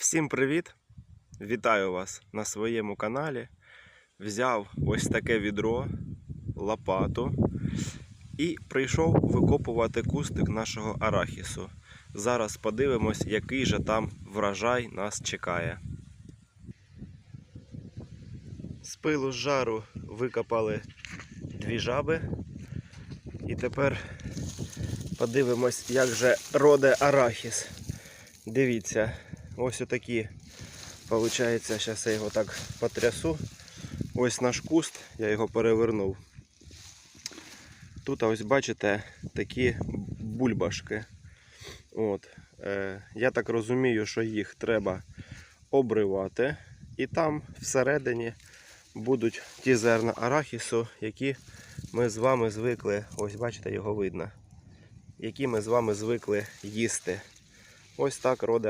Всім привіт! Вітаю вас на своєму каналі. Взяв ось таке відро, лопату і прийшов викопувати кустик нашого арахісу. Зараз подивимось, який же там врожай нас чекає. З пилу з жару викопали дві жаби. І тепер подивимось, як же роде арахіс. Дивіться, ось отакі. Получається, зараз я його так потрясу. Ось наш куст, я його перевернув. Тут ось бачите такі бульбашки. От. Е, я так розумію, що їх треба обривати. І там всередині будуть ті зерна арахісу, які ми з вами звикли, ось бачите, його видно, які ми з вами звикли їсти. Ось так роде